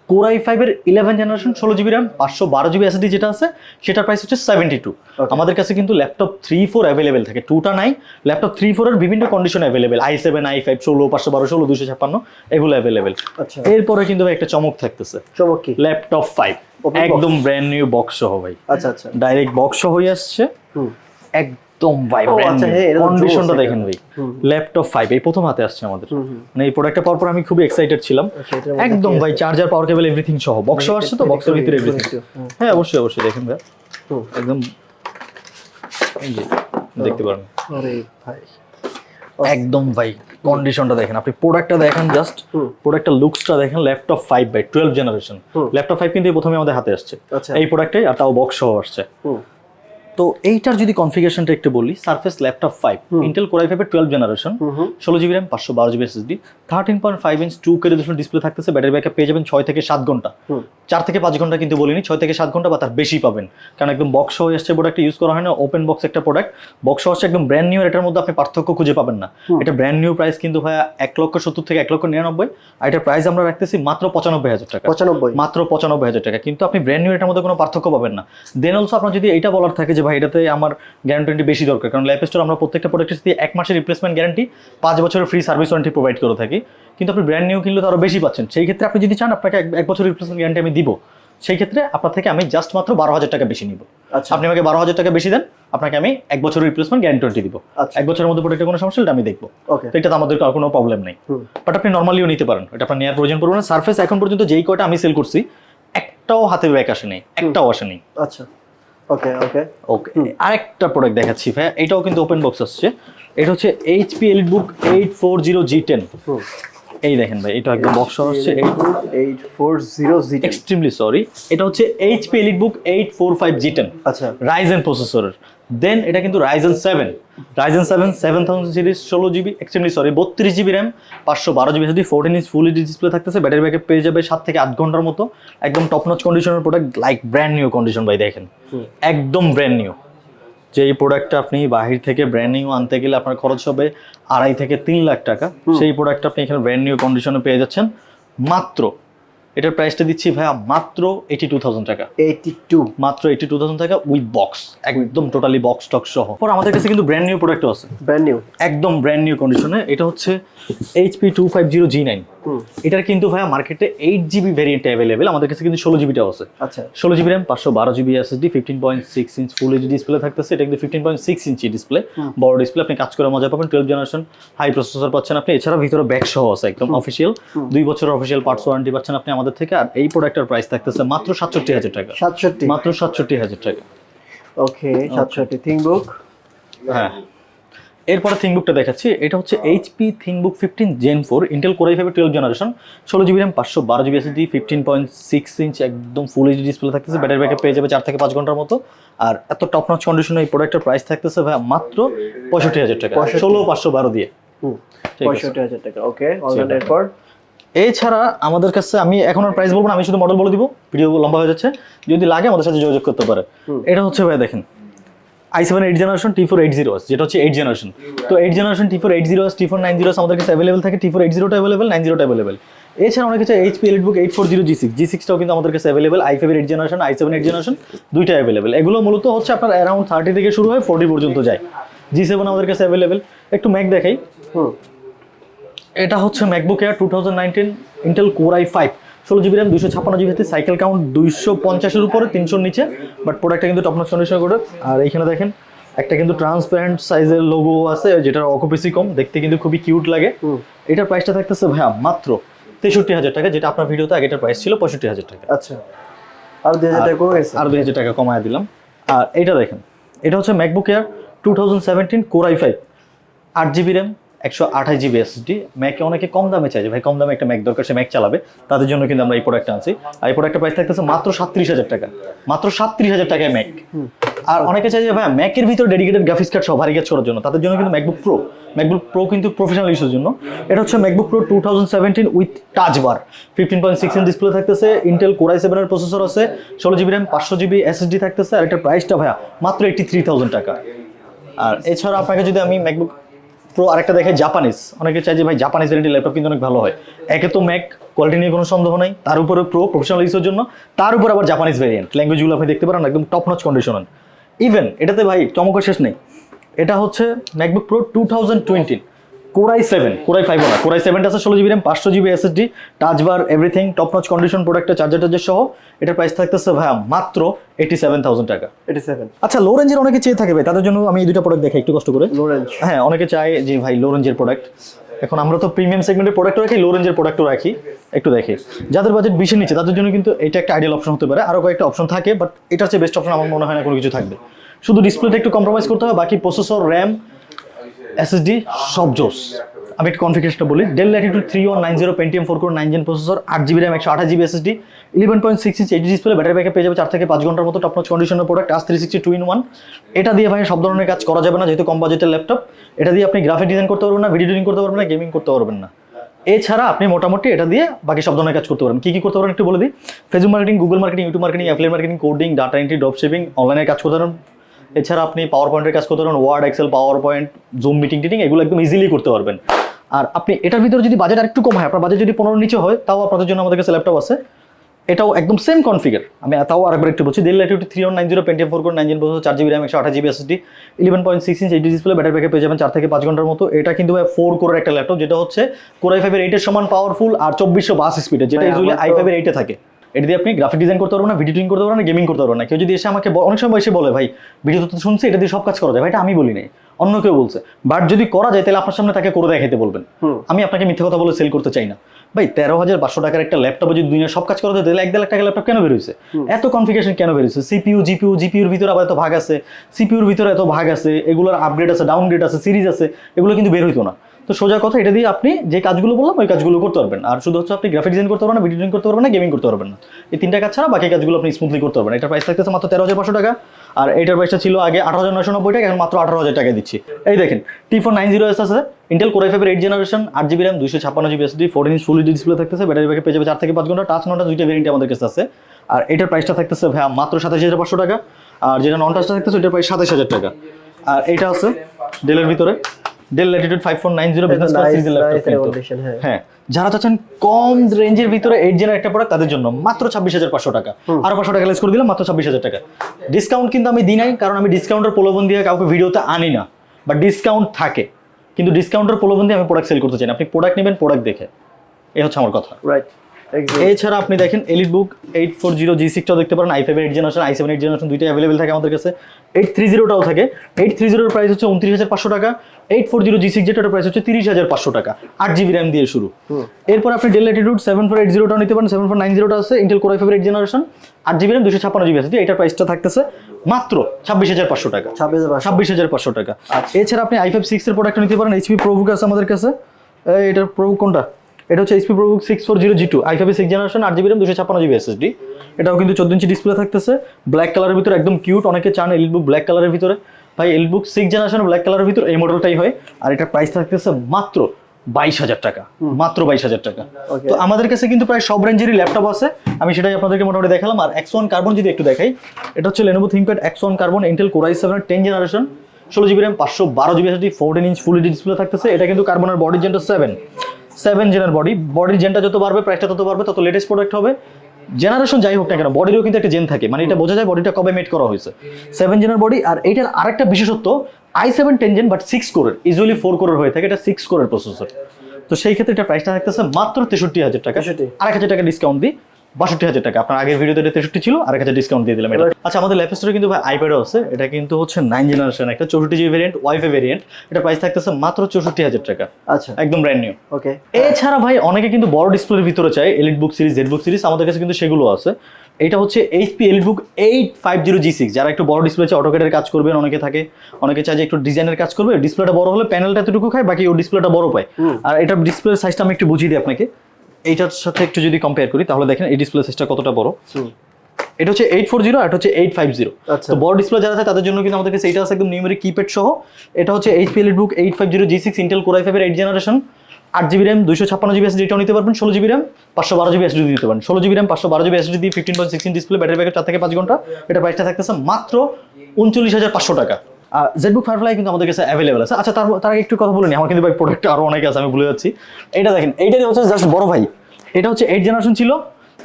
কোরাই ফাইভের ইলেভেন জেনারেশন ষোলো জিবি র্যাম পাঁচশো বারো জিবি এসডি যেটা আছে সেটার প্রাইস হচ্ছে সেভেন্টি টু আমাদের কাছে কিন্তু ল্যাপটপ থ্রি ফোর অ্যাভেলেবেল থাকে। টুটা নাই ল্যাপটপ থ্রি ফোরের বিভিন্ন condition available i seven i five ষোলো পাঁচশো বারো ষোলো দুশো ছাপ্পান্ন এগুলো অ্যাভেলেবেল আচ্ছা। এরপরে কিন্তু ভাই একটা চমক থাকতেছে। চমক কি? ল্যাপটপ ফাইভ একদম ব্র্যান্ড নিউ বক্স সহ ভাই। আচ্ছা আচ্ছা। ডাইরেক্ট বক্স সহ হয়ে আসছে। হুম। একদম ভাই ও, ব্র্যান্ড আচ্ছা, হ্যাঁ, কন্ডিশনটা দেখেন ভাই। ল্যাপটপ ফাইভ এই প্রথম হাতে আসছে আমাদের। মানে এই প্রোডাক্টটা পাওয়ার পর আমি খুবই এক্সাইটেড ছিলাম। আচ্ছা, একদম ভাই চার্জার পাওয়ার কেবল এভরিথিং সহ। বক্স মানে আসছে তো? বক্সের ভিতরে এভরিথিং হ্যাঁ অবশ্যই অবশ্যই দেখেন ভাই। একদম দেখতে পারেন। আরে ভাই। একদম ভাই কন্ডিশনটা দেখেন। আপনি প্রোডাক্টটা দেখেন জাস্ট হুম। প্রোডাক্টের লুকসটা দেখেন laptop five by twelve generation. Laptop five কিন্তু প্রথমে আমাদের হাতে আসছে। আচ্ছা। এই প্রোডাক্টে আর তাও বক্স সহ আসছে। তো এইটার যদি কনফিগারেশনটা একটু বলি Surface Laptop five Intel core i ফাইভের টুয়েলভ জেনারেশন ষোলো জিবি র্যাম পাঁচশো বারো GB SSD thirteen point five inch two দুশো ডিসপ্লে থাকতেছে ব্যাটারি ব্যাকআপ পেয়ে যাবেন ছয় থেকে সাত ঘণ্টা। চার থেকে পাঁচ ঘণ্টা কিন্তু বলিনি ছয় থেকে সাত ঘণ্টা বা তার বেশি পাবেন। কারণ একদম বক্স হয়ে আসছে প্রোডাক্ট ইউজ করা হয় না ওপেন বক্স একটা প্রোডাক্ট বক্স হচ্ছে একদম ব্র্যান্ড নিউ এটার মধ্যে আপনি পার্থক্য খুঁজে পাবেন না। এটা ব্র্যান্ড নিউ প্রাইস কিন্তু ভাইয়া এক লক্ষ সত্তর থেকে এক লক্ষ নিরানব্বই আর এটার প্রাইস আমরা রাখতেছি মাত্র পঁচানব্বই হাজার টাকা। পঁচানব্বই। মাত্র পঁচানব্বই হাজার টাকা। কিন্তু আপনি ব্র্যান্ড নিউ এটার মধ্যে কোনো পার্থক্য পাবেন না। দেন অলসো আপনার যদি এটা বলার থাকে যে ভাই এটাতে আমার গ্যারান্টি বেশি দরকার। কারণ লাইফ স্টোর আমরা প্রত্যেকটা প্রোডাক্টের সাথে এক মাসের রিপ্লেসমেন্ট গ্যারান্টি পাঁচ বছরের ফ্রি সার্ভিস ওয়ারেন্টি প্রোভাইড করে থাকি। কিন্তু আপনি ব্র্যান্ড নিউ কিনলে তো আরও বেশি পাচ্ছেন। সেই ক্ষেত্রে আপনি যদি চান আপনাকে এক- বছর রিপ্লেসমেন্ট গ্যারান্টি আমি দিব। সেই ক্ষেত্রে আপনার থেকে আমি জাস্ট মাত্র বারো হাজার টাকা বেশি নিব। আচ্ছা। আপনি আমাকে বারো হাজার টাকা বেশি দেন আপনাকে আমি এক বছরের রিপ্লেসমেন্ট গ্যারান্টি দিব। আচ্ছা। এক বছরের মধ্যে প্রোডাক্টের কোনো সমস্যা হলে আমি দেখব। ওকে তো এটাতে আমাদের আর কোনো প্রবলেম নেই। বাট আপনি নর্মালিও নিতে পারেন। এটা আপনার নেওয়ার প্রয়োজন পড়বে না। সার্ফেস এখন পর্যন্ত যেই কয়টা আমি সেল করছি একটাও হাতে ব্যাক আসে নেই। একটাও আসে নেই। আচ্ছা। ওকে ওকে ওকে আরেকটা প্রোডাক্ট দেখাচ্ছি ভাই এটাও কিন্তু ওপেন বক্স আসছে। এটা হচ্ছে HP elite book eight four zero G ten এই দেখেন ভাই এটা একদম বক্স হচ্ছে eight four zero G extremely sorry এটা হচ্ছে HP elite book eight four five G ten আচ্ছা। রাইজেন প্রসেসরের দেন এটা কিন্তু Ryzen seven Ryzen seven seven thousand series ষোলো জিবি এক্সট্রিমলি সরি বত্রিশ জিবি র্যাম পাঁচশো বারো জিবি যদি ফোরটিন ইঞ্চ ফুল ডিসপ্লে থাকতেছে ব্যাটারি ব্যাকআপ পেয়ে যাবে সাত থেকে আট ঘণ্টার মতো। একদম টপ নচ কন্ডিশনের product like brand new condition ভাই দেখেন। একদম ব্র্যান্ড নিউ যে এই প্রোডাক্টটা আপনি বাহির থেকে ব্র্যান্ড নিউ আনতে গেলে আপনার খরচ হবে আড়াই থেকে তিন লাখ টাকা। সেই প্রোডাক্টটা আপনি এখানে ব্র্যান্ড নিউ কন্ডিশনে পেয়ে যাচ্ছেন। মাত্র এটার প্রাইসটা দিচ্ছি ভাইয়া মাত্র এইটি টু থাউজেন্ড টাকা। এইটি টু মাত্র এইটি টু থাউজেন্ড টাকা উইথ বক্স একদম টোটালি বক্স টক সহ। পর আমাদের কাছে কিন্তু ব্র্যান্ড নিউ প্রোডাক্টও আছে। ব্র্যান্ড নিউ একদম ব্র্যান্ড নিউ কন্ডিশনে এটা হচ্ছে HP two five zero G nine এটার কিন্তু ভাইয়া মার্কেটে এইট জিবি ভ্যারিয়েন্ট অ্যাভেলেবেল আমাদের কাছে কিন্তু ষোলো জিবিটাও আছে। আচ্ছা। ষোলো জিবি র্যাম পাঁচশো বারো GB SSD fifteen point six inch full HD display থাকতেছে এটা কিন্তু fifteen point six inch display বড় ডিসপ্লে আপনি কাজ করে মজা পাবেন টুয়েলভ জেনারেশন হাই প্রসেসর পাচ্ছেন আপনি এছাড়া ভিতরে ব্যাক সহ আছে একদম অফিসিয়াল দুই বছরের অফিসিয়াল পার্টস ওয়ারেন্টি পাচ্ছেন আপনি আমাদের থেকে আর এই প্রোডাক্টের প্রাইস থাকতেছে মাত্র সাতষট্টি হাজার টাকা। সাতষট্টি। মাত্র সাতষট্টি হাজার টাকা। ওকে সাতষট্টি থিঙ্ক বুক হ্যাঁ। এরপরে থিংবুকটা দেখাচ্ছি। এটা হচ্ছে HP ThinkBook fifteen gen four Intel core i ফাইভের টুয়েলভ জেনারেশন ষোলো জিবি র্যাম পাঁচশো বারো GB SSD fifteen point six inch একদম ফুল এইচডি ডিসপ্লে থাকতেছে। ব্যাটারি ব্যাকআপ পেয়ে যাবে চার থেকে পাঁচ ঘণ্টার মতো। আর এত টপ নচ কন্ডিশনে এই প্রোডাক্টের প্রাইস থাকতেছে ভাই মাত্র পঁয়ষট্টি হাজার টাকা। 65 ষোলো পাঁচশো বারো দিয়ে। পঁয়ষট্টি হাজার টাকা। ওকে এরপর? এছাড়া আমাদের কাছে আমি এখন আর প্রাইস বলব না আমি শুধু মডেল বলে দিব। ভিডিও লম্বা হয়ে যাচ্ছে। যদি লাগে আমাদের সাথে যোগাযোগ করতে পারে। এটা হচ্ছে ভাই দেখেন। I seven eight generation T four eight zero যেটা হচ্ছে এইট জেনারেশন তো eight generation T four eight zero T four nine zero আমাদের কাছে অ্যাভেলেবল থাকে টি ফোর এইট জিরোটা অ্যাভেলেবল নাইন জিরোটা অ্যাভেলেবল এছাড়া অনেক কিছু HP EliteBook eight four zero G six G সিক্সটাও কিন্তু আমাদের কাছে অ্যাভেলেবল আই ফাইভের eight generation i seven eight generation দুইটা অ্যাভেলেবল এগুলো মূলত হচ্ছে আপনার অ্যারাউন্ড থার্টি থেকে শুরু হয় ফোর্টি পর্যন্ত যায়। জি সেভেন আমাদের কাছে অ্যাভেলেবল একটু ম্যাক দেখাই। এটা হচ্ছে MacBook Air two thousand nineteen Intel core i five ষোলো জিবি র্যাম দুশো ছাপ্পান্ন জিবিতে সাইকেল কাউন্ট দুইশো পঞ্চাশের উপরে তিনশোর নিচে বাট প্রোডাক্টটা কিন্তু টপনচ কন্ডিশন করে। আর এইখানে দেখেন একটা কিন্তু ট্রান্সপারেন্ট সাইজের লোগো আছে যেটার অকুপেসি কম দেখতে কিন্তু খুবই কিউট লাগে। এটার প্রাইসটা থাকতেছে ভাইয়া মাত্র তেষট্টি হাজার টাকা যেটা আপনার ভিডিওতে আগেটার প্রাইস ছিল পঁয়ষট্টি হাজার টাকা। আচ্ছা। আর দুই হাজার টাকা আর দুই হাজার টাকা কমায় দিলাম। আর এটা দেখেন এটা হচ্ছে MacBook Air two thousand seventeen core i five আট জিবি র্যাম একশো আঠাশ জিবি এসএসডি ম্যাকে অনেকে কম দামে চাই যে, ভাই, কম দামে একটা ম্যাক দরকার, সে ম্যাক চালাবে। তাদের জন্য কিন্তু আমরা এই প্রোডাক্টটা আনছি। আর এই প্রোডাক্টের প্রাইস থাকতেছে মাত্র সাতত্রিশ হাজার টাকা। মাত্র সাতত্রিশ হাজার টাকায় ম্যাক আর অনেকে চাই যে, ভাই ম্যাকের ভিতরে ডেডিকেটেড গ্রাফিক্স কার্ড সহ ভারী কাজ করার জন্য। তাদের জন্য কিন্তু ম্যাকবুক প্রো ম্যাকবুক প্রো কিন্তু প্রফেশনাল ইস্যুর জন্য। এটা হচ্ছে MacBook Pro two thousand seventeen with touch bar fifteen point six display থাকতেছে। ইন্টেল কোরাই সেভেনের প্রসেসর আছে। ষোলো জিবি র্যাম পাঁচশো জিবি এসএসডি থাকতেছে। আর এটার প্রাইসটা ভাইয়া, মাত্র এইটি থ্রি থাউজেন্ড টাকা। আর এছাড়া আপনাকে যদি আমি ম্যাকবুক প্রো আরেকটা দেখে জাপানিজ অনেকে চাই যে ভাই জাপানিজ ভ্যারাইটি ল্যাপটপ কিন্তু অনেক ভালো হয়। একে তো ম্যাক কোয়ালিটি নিয়ে কোনো সন্দেহ নাই। তার উপরে প্রো প্রফেশনাল ইউজের জন্য। তার উপর আবার জাপানিজ ভ্যারিয়েন্ট ল্যাঙ্গুয়েজগুলো আপনি দেখতে পারেন, একদম টপ নচ কন্ডিশন ইভেন এটাতে ভাই চমকের শেষ নেই। এটা হচ্ছে MacBook Pro two thousand twenty core i seven core i five না কোরাই সেভেনটা আছে ষোলো জিবি র্যাম পাঁচশো GB SSD touch bar everything top notch condition প্রোডাক্টটা চার্জার টার্জার সহ। এটার প্রাইস থাকতেছে ভাইয়া মাত্র এইটি সেভেন থাউজেন্ড টাকা। এইটি সেভেন আচ্ছা লো রেঞ্জের অনেকে চেয়ে থাকবে তাদের জন্য আমি এই দুটো প্রোডাক্ট দেখাই একটু কষ্ট করে। লো রেঞ্জ হ্যাঁ অনেকে চায় যে ভাই লো রেঞ্জের প্রোডাক্ট এখন আমরা তো প্রিমিয়াম সেগমেন্টের প্রোডাক্টও রাখি লো রেঞ্জের প্রোডাক্টও রাখি। একটু দেখি। যাদের বাজেট বেশি নিচে তাদের জন্য কিন্তু এটা একটা আইডিয়াল অপশন হতে পারে। আরও কয়েকটা অপশন থাকে বাট এটার চেয়ে বেস্ট অপশন আমার মনে হয় না কোনো কিছু থাকবে। শুধু ডিসপ্লেটা একটু কম্প্রোমাইজ করতে হবে বাকি প্রসেসর র্যাম এসএসডি সব জোস। আমি একটু কনফিগারেশনটা বলি। Dell Latitude three one nine zero Pentium four core nine gen processor আট জিবি র্যাম একশো আঠাশ GB SSD eleven point six inch H display battery backup পেয়ে যাবে চার থেকে পাঁচ ঘণ্টার মতো টপ নচ কন্ডিশনের product us three sixty two in one এটা দিয়ে ভাই সব ধরনের কাজ করা যাবে না, যেহেতু কম বাজেটের ল্যাপটপ এটা দিয়ে আপনি গ্রাফিক ডিজাইন করতে পারবেন না ভিডিও এডিটিং করতে পারবেন না গেমিং করতে পারবেন না। এছাড়া আপনি মোটামুটি এটা দিয়ে বাকি সব ধরনের কাজ করতে পারেন কি কি করতে পারেন একটু বলে দিই। Facebook marketing Google marketing YouTube marketing affiliate marketing coding data entry drop shipping অনলাইনে কাজ করতে পারেন এছাড়া আপনি পাওয়ার পয়েন্টের কাজ করতে পারেন Word Excel PowerPoint zoom meeting টিটিং এগুলো একদম ইজিলি করতে পারবেন। আর আপনি এটার ভিতরে যদি বাজেট আরেকটু কম হয় আপনার বাজেট যদি পনেরো নিচে হয় তাও আপনাদের জন্য আমাদের কাছে ল্যাপটপ আছে। এটাও একদম সেম কনফিগার আমি তাও আরেকবার একটু বলছি Dell Latitude three one nine zero Pentium four core nine gen বছর চার জিবি র্যাম একশো আঠাশ GB SSD eleven point six inch HD display battery backup পেয়ে যাবেন চার থেকে পাঁচ ঘণ্টার মতো। এটা কিন্তু ফোর কোরের একটা ল্যাপটপ যেটা হচ্ছে কোরাই ফাইভের এইটের সমান পাওয়ারফুল আর চব্বিশশো বাস স্পিডে যেটা ইউজুয়ালি আই ফাইভের এইটে থাকে। এটা দিয়ে আপনি গ্রাফিক ডিজাইন করতে পারবেন না ভিডিও করতে পারবেন না গেমিং করতে পারবেন না। কেউ যদি এসে আমাকে অনেক সময় এসে বলে ভাই ভিডিও তো শুনছি এটা দিয়ে সব কাজ করা যায়। ভাই এটা আমি বলি নাই অন্য কেউ বলছে। বাট যদি করা যায় তাহলে আপনার সামনে তাকে করে দেখাইতে বলবেন। আমি আপনাকে মিথ্যে কথা বলে সেল করতে চাই না। ভাই তেরো হাজার পাঁচশো টাকার একটা ল্যাপটপে যদি দুনিয়া সব কাজ করা যায় তাহলে এক দেড় লাখ টাকা ল্যাপটপ কেন বেরোচ্ছে এত কনফিগারেশন কেন বেরোচ্ছে সিপিইউ জিপিইউ জিপিউর ভিতরে আবার এত ভাগ আছে। সিপিউর ভিতরে এত ভাগ আছে। এগুলোর আপগ্রেড আছে ডাউনগ্রেড আছে সিরিজ আছে। এগুলো কিন্তু বের হইতো না। তো সোজা কথা, এটা দিয়ে আপনি যে কাজগুলো বললাম, ওই কাজগুলো করতে পারবেন। আর শুধু হচ্ছে আপনি গ্রাফিক ডিজাইন করতে পারবেন না ভিডিও ডিজাইন করতে পারবেন না গেমিং করতে পারবেন না। এই তিনটা কাজ ছাড়া বাকি কাজগুলো আপনি স্মুথলি করতে পারবেন। এটার প্রাইস থাকতেছে মাত্র তেরো হাজার পাঁচশো টাকা। আর এটার প্রাইসটা ছিল আগে আঠারো হাজার নশো নব্বই টাকা, এখন মাত্র আঠারো হাজার টাকা দিচ্ছি। এই দেখেন T four nine zero S আছে। ইন্টেল কোরাই ফাইভের এইট জেনারেশন আট জিবি র্যাম দুইশো ছাপ্পান্ন GB SD fourteen inch full display থাকতেছে ব্যাটারি ব্যাকআপ পেয়ে যাবে চার থেকে পাঁচ ঘণ্টা টাচ নটা দুইটা ভেরিয়েন্ট আমাদের কাছে আছে। আর এটার প্রাইসটা থাকতেছে ভাইয়া মাত্র সাতাশ হাজার পাঁচশো টাকা। আর যেটা নন টাচটা থাকতেছে এটার প্রাইস সাতাশ হাজার টাকা। আর এটা আছে ডেলের ভিতরে। Dell Latitude five four nine zero business class সিরিজের ল্যাপটপ হ্যাঁ। যারা চাচ্ছেন কম রেঞ্জের ভিতরে এইট জেনের একটা প্রোডাক্ট তাদের জন্য মাত্র ছাব্বিশ হাজার পাঁচশো টাকা। আর পাঁচশো টাকা লেস করে দিলাম মাত্র ছাব্বিশ হাজার টাকা। ডিসকাউন্ট কিন্তু আমি দিই নাই কারণ আমি ডিসকাউন্টের প্রলোভন দিয়ে কাউকে ভিডিওতে আনি না। বা ডিসকাউন্ট থাকে। কিন্তু ডিসকাউন্টের প্রলোভন দিয়ে আমি প্রোডাক্ট সেল করতে চাই না। আপনি প্রোডাক্ট নেবেন প্রোডাক্ট দেখে। এই হচ্ছে আমার কথা। রাইট এছাড়া আপনি দেখেন EliteBook eight four zero G সিক্সটাও দেখতে পারেন। I five eight generation i seven eight generation দুইটাই অ্যাভেলেবেল থাকে আমাদের কাছে। এইট থ্রি জিরোটাও থাকে। এইট থ্রি জিরোর প্রাইস হচ্ছে উনত্রিশ হাজার পাঁচশো টাকা। Eight four zero G six যেটার প্রাইস হচ্ছে তিরিশ হাজার পাঁচশো টাকা আট জিবি র্যাম দিয়ে শুরু। এরপর আপনি Dell Latitude seven four eight জিরোটাও নিতে পারেন সেভেন ফোর নাইন জিরোটা আছে Intel core i five eight generation আট জিবি র্যাম দুশো ছাপ্পান্ন জিবি আছে এটার প্রাইসটা থাকতেছে মাত্র ছাব্বিশ হাজার পাঁচশো টাকা। ছাব্বিশ হাজার পাঁচশো। টাকা। এছাড়া আপনি আই ফাইভ সিক্সের প্রোডাক্ট নিতে পারেন এইচপি প্রোবুক আছে আমাদের কাছে। এটার প্রোবুক কোনটা? এটা হচ্ছে HP ProBook six four zero G two I five six generation আট জিবি র্যাম দুশো ছাপ্পান্ন জিবি এসএসডি এটাও কিন্তু চোদ্দ ইঞ্চি ডিসপ্লে থাকতেছে। ব্ল্যাক কালারের ভিতরে একদম কিউট অনেকে চান এলবুক ব্ল্যাক কালারের ভিতরে। ভাই এলবুক সিক্স জেনারেশন ব্ল্যাক কালারের ভিতরে এই মডেলটাই হয় আর এটার প্রাইস থাকতেছে মাত্র বাইশ হাজার টাকা মাত্র বাইশ হাজার টাকা। তো আমাদের কাছে কিন্তু প্রায় সব রেঞ্জেরই ল্যাপটপ আছে। আমি সেটাই আপনাদেরকে মোটামুটি দেখালাম। আর এক্স ওয়ান কার্বন যদি একটু দেখাই এটা হচ্ছে Lenovo ThinkPad X one carbon Intel core i seven ten generation ষোলো জিবি র্যাম পাঁচশো বারো GB SD fourteen inch full display থাকতেছে। এটা কিন্তু কার্বনের বডি জেনটা সেভেন সেভেন জেনার বডি বডির জেনটা যত বাড়বে প্রাইসটা তত বাড়বে তত লেটেস্ট প্রোডাক্ট হবে। জেনারেশন যাই হোক না কেন বডিরও কিন্তু একটা জেন থাকে। মানে এটা বোঝা যায় বডিটা কবে মেট করা হয়েছে। সেভেন জেনার বডি আর এটার আরেকটা বিশেষত্ব I seven ten gen but six কোরের ইউজুয়ালি ফোর কোরের হয়ে থাকে। এটা সিক্স কোরের প্রসেসর তো সেই ক্ষেত্রে এটা প্রাইসটা থাকতেছে মাত্র তেষট্টি হাজার টাকা। আর এক হাজার টাকা ডিসকাউন্ট দিই। বাষট্টি হাজার টাকা। আপনার আগের ভিডিওতে এটা তেষট্টি ছিল আরেক হাজার ডিসকাউন্ট দিয়ে দিলাম এটা। আচ্ছা আমাদের ল্যাপ স্টোরে কিন্তু ভাই আইপ্যাডও আছে এটা কিন্তু হচ্ছে নাইন জেনারেশন একটা চৌষট্টি জিবি ভেরিয়েন্ট ওয়াইফাই ভেরিয়েন্ট এটা প্রাইস থাকতেছে মাত্র চৌষট্টি হাজার টাকা। আচ্ছা। একদম ব্র্যান্ড নিউ ওকে এছাড়া ভাই অনেকে কিন্তু বড় ডিসপ্লের ভিতরে চায় EliteBook series ZBook series আমাদের কাছে কিন্তু সেগুলো আছে। এটা হচ্ছে HP EliteBook eight five zero G six যারা একটু বড় ডিসপ্লে চায় অটোকেটের কাজ করবেন অনেকে থাকে অনেকে চায় যে একটু ডিজাইনের কাজ করবে ডিসপ্লেটা বড় হলে প্যানেলটা এতটুকু খায় বাকি ও ডিসপ্লেটা বড় পায়। আর এটা ডিসপ্লের সাইজটা আমি একটু বুঝিয়ে দিই আপনাকে। এইটার সাথে একটু যদি কম্পেয়ার করি তাহলে দেখেন এই ডিসপ্লে সাইজটা কতটা বড়। এটা হচ্ছে এইট ফোর জিরো এটা হচ্ছে এইট ফাইভ জিরো আচ্ছা। তো বড় ডিসপ্লে যারা আছে তাদের জন্য কিন্তু আমাদের কাছে এইটা আছে একদম নিউমেরিক কিপ্যাড সহ। এটা হচ্ছে HP EliteBook eight five zero G six Intel core i ফাইভের এইট জেনারেশন আট জিবি র্যাম দুশো ছাপ্পান্ন জিবি এসডি নিতে পারবেন ষোলো জিবি র্যাম পাঁচশো বারো জিবি এসডি দিতে পারেন ষোলো জিবি র্যাম পাঁচশো বারো জিবি এসডি দিয়ে fifteen point sixteen display battery backup চার থেকে পাঁচ ঘণ্টা। এটা প্রাইসটা থাকতেছে মাত্র উনচল্লিশ হাজার পাঁচশো টাকা। জেডবুক ফায়ারফ্লাই কিন্তু আমাদের কাছে অ্যাভেলেবল আছে। আচ্ছা তার আগে একটু কথা বলিনি আমার কিন্তু ভাই প্রোডাক্ট আরও অনেক আছে, আমি ভুলে যাচ্ছি। এটা দেখেন এইটাই হচ্ছে জাস্ট বড় ভাই। এটা হচ্ছে এইট জেনারেশন ছিল।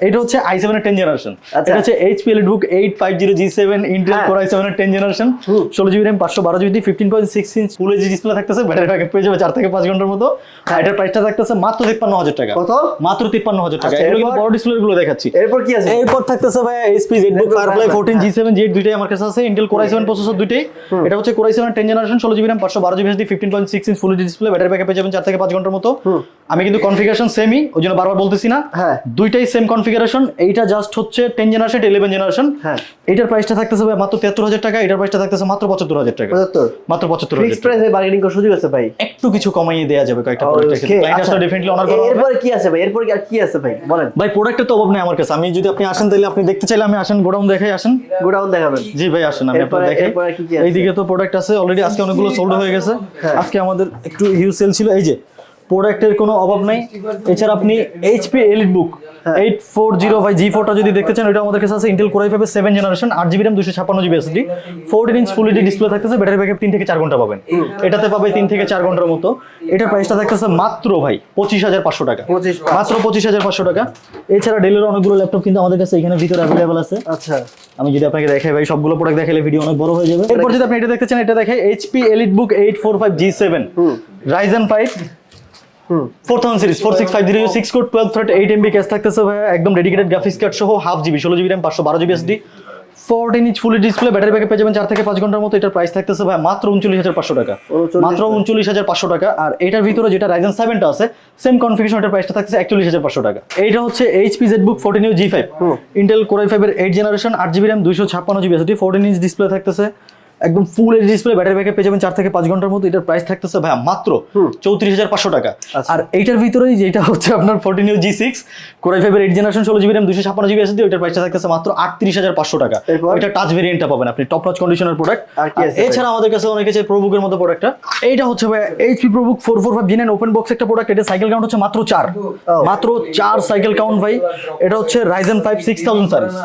এটা হচ্ছে আই সেভেন টেন জেনারেশন। এটা হচ্ছে HP EliteBook eight five zero G seven Intel হ্যাঁ। Core I seven ten generation ষোলো জিবি র্যাম পাঁচশো বারো GB fifteen point six inch full display থাকতেছে ব্যাটারি ব্যাকআপ পেয়ে যাবে চার থেকে পাঁচ ঘণ্টার মতো। আর এটার প্রাইসটা থাকতেছে মাত্র তিপ্পান্ন হাজার টাকা। কত? মাত্র তিপ্পান্ন হাজার টাকা। আচ্ছা, এগুলো কিন্তু বড় ডিসপ্লে গুলো দেখাচ্ছি। এরপর কি আছে? এরপর থাকতেছে ভাই HP ZBook Zenbook Firefly fourteen G seven Z দুইটাই আমার কাছে আছে ইন্টেল কোরাই সেভেন প্রসেসর দুইটাই। এটা হচ্ছে core i seven ten generation ষোলো জিবি র্যাম পাঁচশো বারো GB SD fifteen point six inch full display battery backup পেয়ে যাবেন চার থেকে পাঁচ ঘণ্টার মতো। আমি কিন্তু কনফিগারেশন সেমই ওই জন্য বারবার বলতেছি না। হ্যাঁ। দুইটাই সেম কনফিগারেশন কনফিগারেশন এইটা জাস্ট হচ্ছে টেন জেনারেশন ইলেভেন জেনারেশন হ্যাঁ। এইটার প্রাইসটা থাকতেছে ভাই মাত্র তেহাত্তর হাজার টাকা এটার প্রাইসটা থাকতেছে মাত্র পঁচাত্তর হাজার টাকা। পঁচাত্তর। মাত্র পঁচাত্তর ফিক্স প্রাইসে বার্গেনিং করার সুযোগ আছে ভাই। একটু কিছু কমাইয়ে দেওয়া যাবে কয়েকটা প্রোডাক্টের ক্ষেত্রে। Okay, client. আসলে ডেফিনেটলি অনার করা। এরপরে কি আছে ভাই? এরপরে কি আর কি আছে ভাই? বলেন। ভাই প্রোডাক্টের তো অভাব নেই আমার কাছে। আমি যদি আপনি আসেন তাহলে আপনি দেখতে চাইলে আমি আসেন গোডাউন দেখাই আসেন। গোডাউন দেখাবেন। জি ভাই আসেন আমি এরপরে- দেখাই? এইদিকে তো প্রোডাক্ট আছে। অলরেডি আজকে অনেকগুলো সোল্ড হয়ে গেছে। হ্যাঁ। আজকে আমাদের একটু হিউজ সেল ছিল। এই যে প্রোডাক্টের কোনো অভাব নাই। এছাড়া আপনি HP EliteBook. Eight four zero five G ফোরটা যদি দেখতে চান ওটা আমাদের কাছে আছে ইন্টেল কোরাই ফাইভের সেভেন জেনারেশন আট জিবি র্যাম দুশো ছাপ্পান্ন GB SD fourteen inch full display থাকতেছে ব্যাটারি ব্যাকআপ তিন থেকে চার ঘণ্টা পাবেন। এটাতে পাবে তিন থেকে চার ঘণ্টার মতো। এটার প্রাইসটা থাকতেছে মাত্র ভাই পঁচিশ হাজার পাঁচশো টাকা। মাত্র পঁচিশ হাজার পাঁচশো টাকা। এছাড়া ডেলের অনেকগুলো ল্যাপটপ কিন্তু আমাদের কাছে এখানে ভিতরে অ্যাভেলেবল আছে। আচ্ছা। আমি যদি আপনাকে দেখাই ভাই সবগুলো প্রোডাক্ট দেখালে ভিডিও অনেক বড় হয়ে যাবে। এরপর যদি আপনি এটা দেখতে চান এটা দেখাই HP EliteBook eight four five G seven Ryzen five four thousand series four six five zero six core twelve eight MB cache থাকতেছে ভাই একদম ডেডিকেটেড গ্রাফিক্স কার্ড সহ হাফ জিবি ষোলো জিবি র্যাম পাঁচশো বারো GB SD fourteen inch full display battery backup পেয়ে যাবেন চার থেকে পাঁচ ঘণ্টার মতো এটার প্রাইস থাকতেছে ভাই মাত্র উনচল্লিশ হাজার পাঁচশো টাকা। মাত্র উনচল্লিশ হাজার পাঁচশো টাকা আর এটার ভিতরে যেটা রাইজেন সেভেনটা আছে সেম কনফিগারেশন এটার প্রাইসটা থাকছে একচল্লিশ হাজার পাঁচশো টাকা। এইটা হচ্ছে HP ZBook fourteen U G five Intel core i ফাইভের এইট জেনারেশন আট জিবি র্যাম দুইশো ছাপ্পান্ন GB SD fourteen inch display থাকতেছে। একদম full H display battery backup পেয়ে যাবেন চার থেকে পাঁচ ঘণ্টার মতো এটার প্রাইস থাকতেছে ভাই মাত্র চৌত্রিশ হাজার পাঁচশো টাকা। আচ্ছা। আর এইটার ভিতরেই যেটা হচ্ছে আপনার fourteen U G six core i ফাইভের এইট জেনারেশন ষোলো জিবি র্যাম দুশো ছাপ্পান্ন জিবি এসডি ওইটার প্রাইসটা থাকতেছে মাত্র আটত্রিশ হাজার পাঁচশো টাকা? ওইটা টাচ ভেরিয়েন্টটা পাবেন আপনি টপ নচ কন্ডিশনের প্রোডাক্ট এছাড়া আমাদের কাছে অনেক আছে প্রোবুকের মতো প্রোডাক্টটা এইটা হচ্ছে ভাই HP ProBook four four five জিনেন open box একটা প্রোডাক্ট এটা সাইকেল কাউন্ট হচ্ছে মাত্র চার। মাত্র চার সাইকেল কাউন্ট ভাই। এটা হচ্ছে Ryzen five six thousand service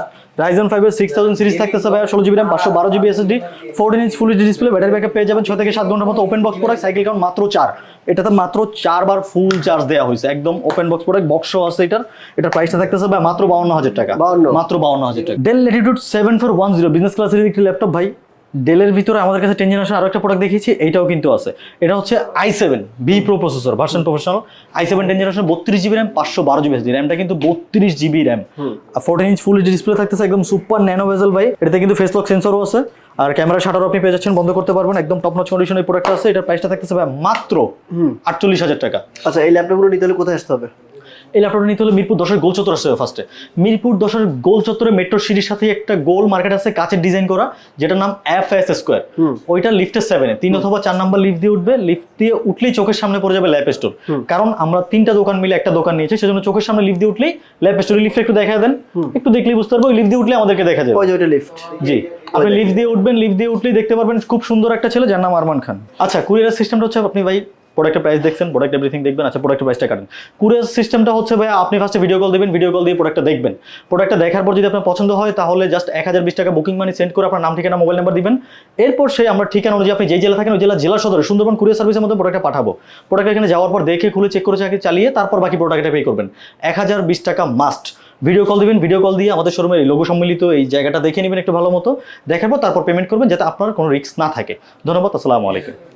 Ryzen ফাইভের সিক্স থাউজেন্ড সিরিজ থাকতেছে ভাই ষোলো জিবি র্যাম পাঁচশো বারো GB SSD fourteen inch full display battery backup পেয়ে যাবেন ছ থেকে সাত ঘণ্টার মতো open box product cycle count মাত্র চার। এটাতে মাত্র চারবার ফুল চার্জ দেওয়া হয়েছে একদম ওপেন বক্স প্রোডাক্ট বক্স আছে এটার। এটার প্রাইসটা থাকতেছে ভাই মাত্র বাউন্ন হাজার টাকা। 52 মাত্র বাউন্ন হাজার টাকা। Dell Latitude seven four one zero business ক্লাসের একটি ল্যাপটপ ভাই ডেলের ভিতরে আমাদের কাছে টেন জেনারেশন আরও একটা প্রোডাক্ট দেখিয়েছি এইটাও কিন্তু আছে। এটা হচ্ছে I seven vPro processor version professional I seven ten generation বত্রিশ জিবি র্যাম পাঁচশো বারো জিবি এসডি র্যামটা কিন্তু বত্রিশ জিবি র্যাম আর ফোরটিন ইঞ্চ ফুল ডিসপ্লে থাকতেছে একদম সুপার ন্যানো ভেজেল ভাই। এটাতে কিন্তু ফেস লক সেন্সরও আছে। আর ক্যামেরা শাটার আপনি পেয়ে যাচ্ছেন বন্ধ করতে পারবেন একদম টপ নচ কন্ডিশন এই প্রোডাক্ট আছে। এটার প্রাইসটা থাকতেছে ভাই মাত্র আটচল্লিশ হাজার টাকা। আচ্ছা এই ল্যাপটপগুলো নিতে হলে কোথায় আসতে হবে? এই ল্যাপটপটা নিতে হলে মিরপুর দশের গোল চত্বর আসতে হবে ফার্স্টে মিরপুর দশের গোল চত্বরে মেট্রো সিটির সাথে একটা গোল মার্কেট আছে কাচের ডিজাইন করা যেটার নাম এফ এস স্কোয়ার ওইটা লিফটের সেভেনে তিন অথবা চার নাম্বার লিফট দিয়ে উঠবে। লিফট দিয়ে উঠলেই চোখের সামনে পড়ে যাবে ল্যাপ স্টোর কারণ আমরা তিনটা দোকান মিলে একটা দোকান নিয়েছি সেজন্য চোখের সামনে লিফট দিয়ে উঠলেই ল্যাপ স্টোরে লিফট একটু দেখা দেন। একটু দেখলেই বুঝতে পারব লিফট দিয়ে উঠলে আমাদেরকে দেখা যাবে। ওই ওইটা লিফট জি। আপনি লিফট দিয়ে উঠবেন লিফট দিয়ে উঠলেই দেখতে পারবেন খুব সুন্দর একটা ছেলে যার নাম আরমান খান। আচ্ছা কুরিয়ার সিস্টেমটা হচ্ছে আপনি ভাই প্রোডাক্টের প্রাইস দেখছেন প্রোডাক্ট এভরিথিং দেখবেন আচ্ছা প্রোডাক্টের প্রাইসটা কাটেন। কুরিয়ার সিস্টেমটা হচ্ছে ভাই আপনি ফার্স্টে ভিডিও কল দেবেন ভিডিও কল দিয়ে প্রোডাক্টটা দেখবেন। প্রোডাক্টটা দেখার পর যদি আপনার পছন্দ হয়, তাহলে জাস্ট এক হাজার বিশ টাকা বুকিং মানি সেন্ড করে আপনার নাম, ঠিকানা মোবাইল নাম্বার দিবেন। এরপর সেই আমরা ঠিকানা অনুযায়ী আপনি যেই জেলা থাকেন, ওই জেলা জেলা সদরে সুন্দরবন কুরিয়ার সার্ভিসের মধ্যে প্রোডাক্টটা পাঠাবো। প্রোডাক্ট এখানে যাওয়ার পর দেখে, খুলে চেক করে চালিয়ে তারপর বাকি প্রোডাক্টটা পে করবেন। এক হাজার বিশ টাকা মাস্ট ভিডিও কল দিবেন ভিডিও কল দিয়ে আমাদের শোরুমের লোগো সম্মিলিত এই জায়গাটা দেখে নেবেন একটু ভালো মতো। দেখার পর তারপর পেমেন্ট করবেন যাতে আপনার কোনো রিস্ক না থাকে। ধন্যবাদ, আসসালামু আলাইকুম।